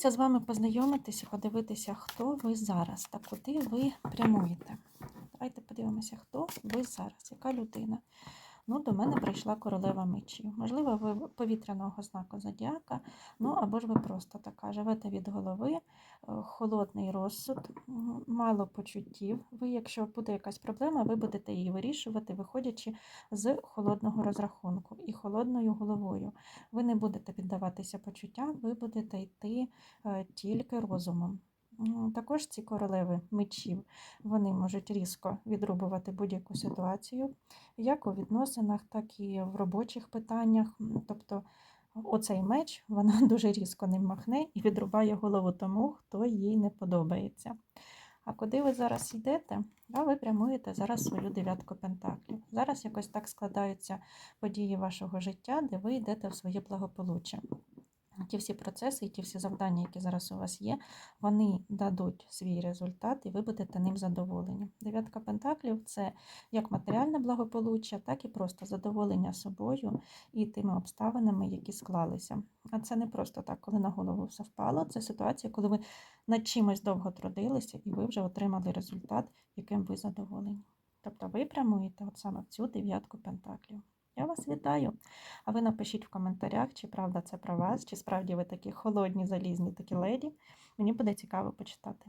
Хочеться з вами познайомитися, подивитися, хто ви зараз та куди ви прямуєте. Давайте подивимося, хто ви зараз, яка людина. Ну, до мене прийшла королева мечів. Можливо, ви повітряного знаку зодіака, ну або ж ви просто така живете від голови, е, холодний розсуд, мало почуттів. Ви, якщо буде якась проблема, ви будете її вирішувати, виходячи з холодного розрахунку і холодною головою. Ви не будете піддаватися почуттям, ви будете йти е, тільки розумом. Також ці королеви мечів вони можуть різко відрубувати будь-яку ситуацію, як у відносинах, так і в робочих питаннях. Тобто оцей меч вона дуже різко ним махне і відрубає голову тому, хто їй не подобається. А куди ви зараз йдете? А ви прямуєте зараз свою дев'ятку пентаклів. Зараз якось так складаються події вашого життя, де ви йдете в своє благополуччя. Ті всі процеси ті всі завдання, які зараз у вас є, вони дадуть свій результат, і ви будете ним задоволені. Дев'ятка пентаклів це як матеріальне благополуччя, так і просто задоволення собою і тими обставинами, які склалися. А це не просто так, коли на голову все впало. Це ситуація, коли ви над чимось довго трудилися, і ви вже отримали результат, яким ви задоволені. Тобто ви прямуєте от саме в цю дев'ятку пентаклів. Я вас вітаю. А ви напишіть в коментарях, чи правда це про вас, чи справді ви такі холодні, залізні такі леді. Мені буде цікаво почитати.